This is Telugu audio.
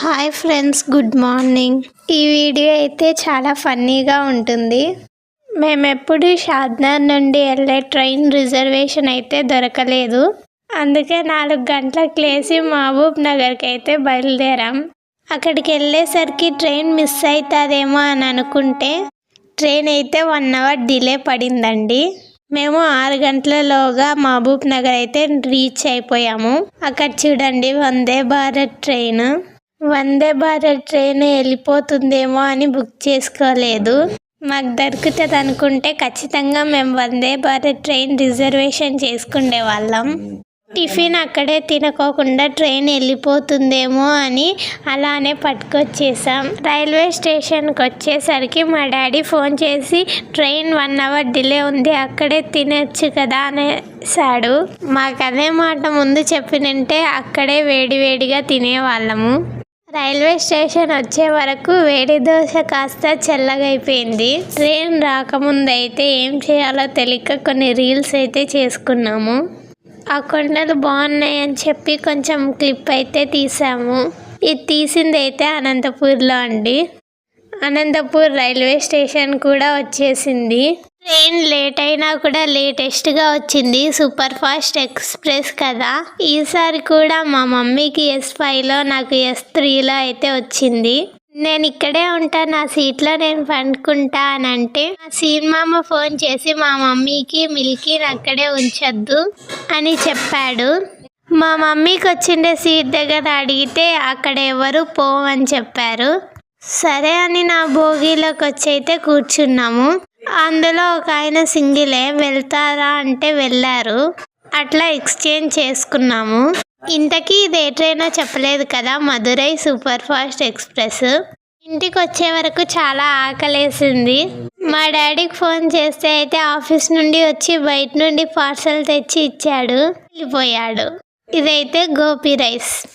హాయ్ ఫ్రెండ్స్ గుడ్ మార్నింగ్ ఈ వీడియో అయితే చాలా ఫన్నీగా ఉంటుంది. మేము షాద్నార్ నుండి వెళ్ళే ట్రైన్ రిజర్వేషన్ అయితే దొరకలేదు. అందుకే నాలుగు గంటలకు లేచి మహబూబ్ నగర్కి అయితే బయలుదేరాం. అక్కడికి వెళ్ళేసరికి ట్రైన్ మిస్ అవుతుందేమో అని అనుకుంటే ట్రైన్ అయితే వన్ అవర్ డిలే పడిందండి. మేము ఆరు గంటలలోగా మహబూబ్ నగర్ అయితే రీచ్ అయిపోయాము. అక్కడ చూడండి వందే భారత్ ట్రైన్. వందే భారత్ ట్రైన్ వెళ్ళిపోతుందేమో అని బుక్ చేసుకోలేదు. మాకు దొరుకుతుంది అనుకుంటే ఖచ్చితంగా మేము వందే భారత్ ట్రైన్ రిజర్వేషన్ చేసుకునే వాళ్ళం. టిఫిన్ అక్కడే తినకోకుండా ట్రైన్ వెళ్ళిపోతుందేమో అని అలానే పట్టుకొచ్చేసాం. రైల్వే స్టేషన్కి వచ్చేసరికి మా డాడీ ఫోన్ చేసి ట్రైన్ వన్ అవర్ డిలే ఉంది అక్కడే తినొచ్చు కదా అనేసాడు. మాకు అదే మాట ముందు చెప్పినంటే అక్కడే వేడివేడిగా తినేవాళ్ళము. రైల్వే స్టేషన్ వచ్చే వరకు వేడి దోశ కాస్త చల్లగైపోయింది. ట్రైన్ రాకముందు అయితే ఏం చేయాలో తెలియక కొన్ని రీల్స్ అయితే చేసుకున్నాము. ఆ కొండలు బాగున్నాయి అని చెప్పి కొంచెం క్లిప్ అయితే తీసాము. ఇది తీసింది అయితే అనంతపూర్లో అండి. అనంతపూర్ రైల్వే స్టేషన్ కూడా వచ్చేసింది. ట్రైన్ లేట్ అయినా కూడా లేటెస్ట్గా వచ్చింది. సూపర్ ఫాస్ట్ ఎక్స్ప్రెస్ కదా. ఈసారి కూడా మా మమ్మీకి ఎస్ ఫైవ్లో నాకు ఎస్ త్రీలో అయితే వచ్చింది. నేను ఇక్కడే ఉంటా నా సీట్లో నేను పండుకుంటా అని అంటే మా సీన్ మామ ఫోన్ చేసి మా మమ్మీకి మిల్కీని అక్కడే ఉంచొద్దు అని చెప్పాడు. మా మమ్మీకి వచ్చిండే సీట్ దగ్గర అడిగితే అక్కడ ఎవరు పోవని చెప్పారు. సరే అని నా భోగిలోకి వచ్చి అయితే కూర్చున్నాము. అందులో ఒక ఆయన సింగిలే వెళ్తారా అంటే వెళ్ళారు. అట్లా ఎక్స్చేంజ్ చేసుకున్నాము. ఇంతకీ ఇది ఏ ట్రైనో చెప్పలేదు కదా మధురై సూపర్ ఫాస్ట్ ఎక్స్ప్రెస్. ఇంటికి వచ్చే వరకు చాలా ఆకలేసింది. మా డాడీకి ఫోన్ చేస్తే అయితే ఆఫీస్ నుండి వచ్చి బయట నుండి పార్సల్ తెచ్చి ఇచ్చాడు. వెళ్ళిపోయాడు. ఇదైతే గోపి రైస్.